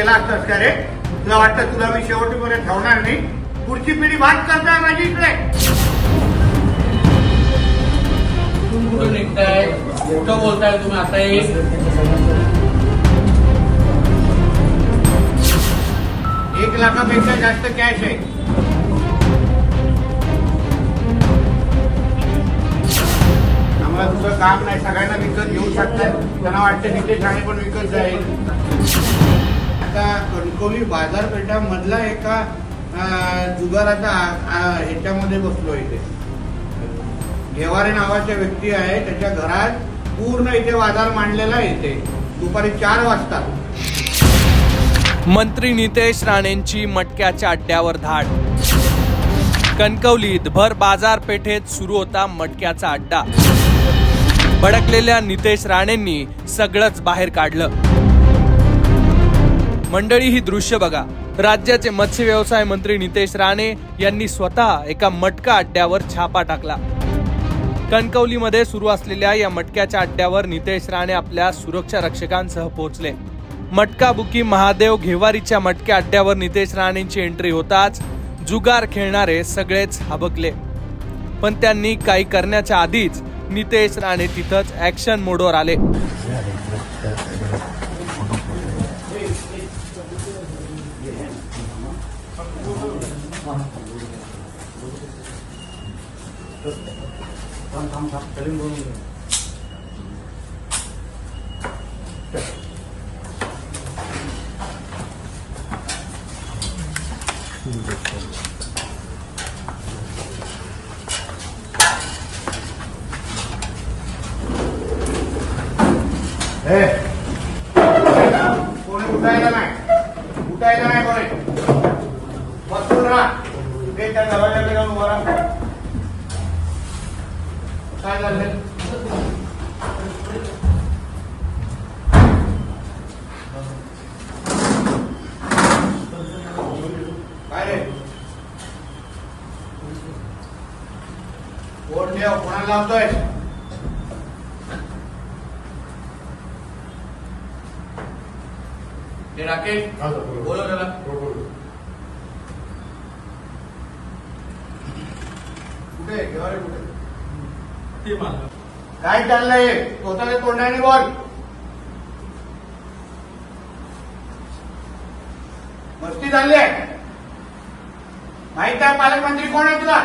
केला असतास का रे? तुला वाटतं तुला मी शेवटीपर्यंत ठेवणार नाही? पुढची पिढी बात करणार माझी इकडे. कुठून निघताय? कुठं बोलताय तुम्ही आता एक एक लाखापेक्षा जास्त कॅश आहे. आम्हाला तुझं काम नाही. सगळ्यांना विकत घेऊ शकतात त्यांना वाटतं नितेश राणे पण विकत जाईल. आता कणकवली बाजारपेठामधला एका जुगाराचा ह्याच्यामध्ये बसलो इथे. घेवारे नावाच्या व्यक्ती आहे त्याच्या घरात पूर्ण इथे बाजार मांडलेला आहे इथे. दुपारी चार वाजता. मंत्री नितेश राणेंची मटक्याच्या अड्ड्यावर धाड. कणकवलीत भर बाजारपेठेत सुरू होता मटक्याचा अड्डा. भडकलेल्या नितेश राणेंनी सगळंच बाहेर काढलं. मंडळी ही दृश्य बघा. राज्याचे मत्स्य व्यवसाय मंत्री नितेश राणे यांनी स्वतः एका मटका अड्ड्यावर छापा टाकला. कणकवलीमध्ये सुरू असलेल्या या मटक्याच्या अड्ड्यावर नितेश राणे आपल्या सुरक्षा रक्षकांसह पोहोचले. मटका बुकी महादेव घेवारीच्या मटक्या अड्ड्यावर नितेश राणेंची एंट्री होताच जुगार खेळणारे सगळेच हबकले. पण त्यांनी काही करण्याच्या आधीच नितेश राणे तिथंच ऍक्शन मोडवर आले. हे. कोणी उठायला नाही उठायला नाही कोणी बसून राहा ते त्या दरवाजाकडे जाऊन उभा राहा काय झालं काय रे कोण देव कोणाला लावतोय ते राकेश बोलव त्याला कुठे? घेवारे कुठे? ते मला काय चाललंय? स्वतःच्या तोंडाने बोल. मस्ती झाली आहे. माहीत आहे पालकमंत्री कोण आहे तुला?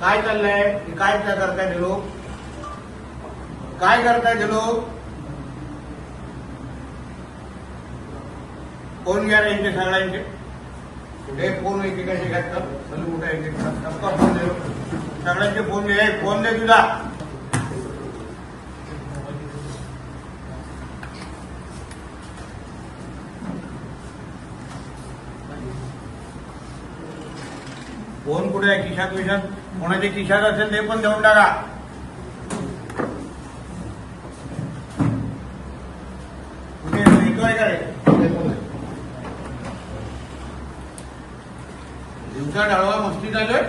काय चाललंय? काय काय करताय ते लोक काय करताय ते लोक फोन घ्या रे यांचे सगळ्यांचे कुठे फोन एकेकाचे घ्यायचं चल कुठे एक एक सबका फोन दे सगळ्यांचे फोन दे ए, फोन दे तुझा फोन कुठे आहे खिशात विशात कोणाच्या खिशात असेल ते पण देऊन टाका कुठे येतोय का रे दिवसा डाळवा मस्ती आहे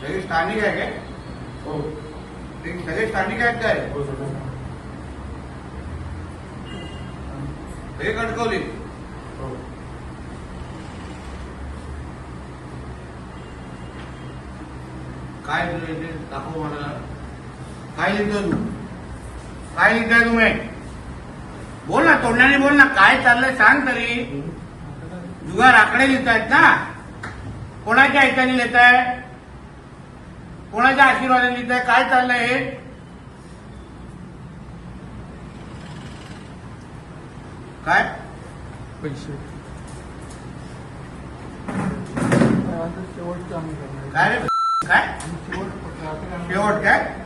सगळे स्थानिक आहे काय? हो. ते सगळे स्थानिक आहेत काय? हो सर हे कणकवली. हो. काय दाखव मला. काय लिहितो तू? काय लिहिताय तुम्ही बोल ना तोंडाने बोल ना काय चाललंय सांग तरी. जुगार आकडे लिहितायत ना. कोणाच्या ऐकाने लिहिताय? कोणाच्या आशीर्वादाने लिहिताय? काय चाललंय हे? काय? पैसे. काय रे? काय? शेवट काय?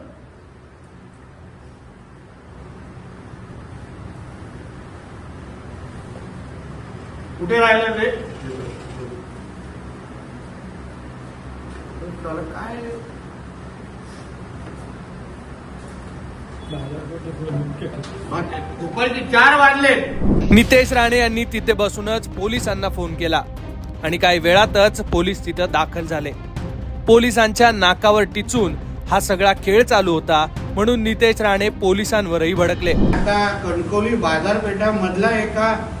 कुठे राहिलं काय? दुपारचे चार वाजले. नितेश राणे यांनी तिथे बसूनच पोलिसांना फोन केला आणि काही वेळातच पोलीस तिथं दाखल झाले. पोलिसांच्या नाकावर टिचून हा सगळा खेळ चालू होता म्हणून नितेश राणे पोलिसांवरही भडकले. आता कणकवली बाजारपेठामधला एका अं,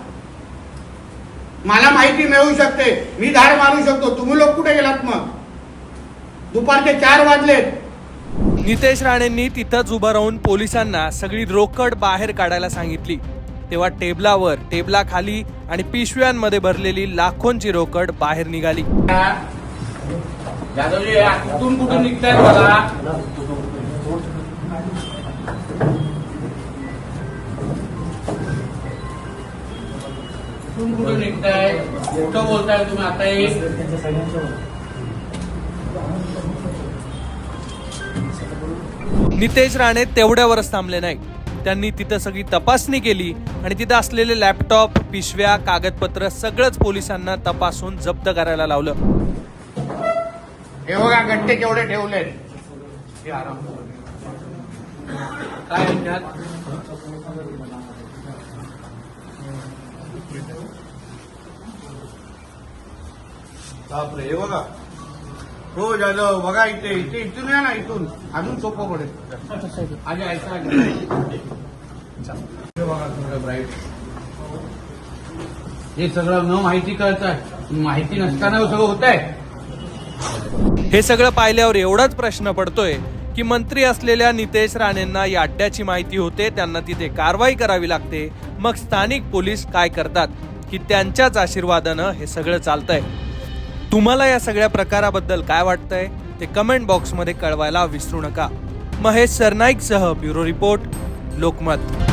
मला माहिती मिळू शकते. मी धाड मारू शकतो. तुम्ही लोक कुठे गेलात मग? दुपारचे चार वाजलेत. नितेश राणेंनी तिथंच उभं राहून पोलिसांना सगळी रोकड बाहेर काढायला सांगितली. तेव्हा टेबलावर टेबलाखाली आणि पिशव्यांमध्ये भरलेली लाखोंची रोकड बाहेर निघाली. जाधवजी कुठून कुठून निघताय मला? कुठून कुठून निघताय? कुठं बोलताय तुम्ही? आता एक नितेश राणे तेवढ्यावरच थांबले नाही त्यांनी तिथं सगळी तपासणी केली आणि तिथं असलेले लॅपटॉप पिशव्या कागदपत्र सगळंच पोलिसांना तपासून जप्त करायला लावलं. हे बघा गट्टे केवढे ठेवलेत. हे आराम. काय म्हणतात? बापरे. हे बघा. हो जाधव बघा इथे इथे इथून या ना इथून. अजून सोपं पडेल. आधी ऐका ब्राईट हे सगळं न माहिती कळत माहिती नसताना सगळं होत आहे हे सगळं पाहिल्यावर एवढाच प्रश्न पडतोय की मंत्री असलेल्या नितेश राणेंना या अड्ड्याची माहिती होते त्यांना तिथे कारवाई करावी लागते. मग स्थानिक पोलीस काय करतात की त्यांच्याच आशीर्वादानं हे सगळं चालतंय. तुम्हाला या सगळ्या प्रकाराबद्दल काय वाटतंय ते कमेंट बॉक्समध्ये कळवायला विसरू नका. महेश सरनाईकसह ब्युरो रिपोर्ट लोकमत.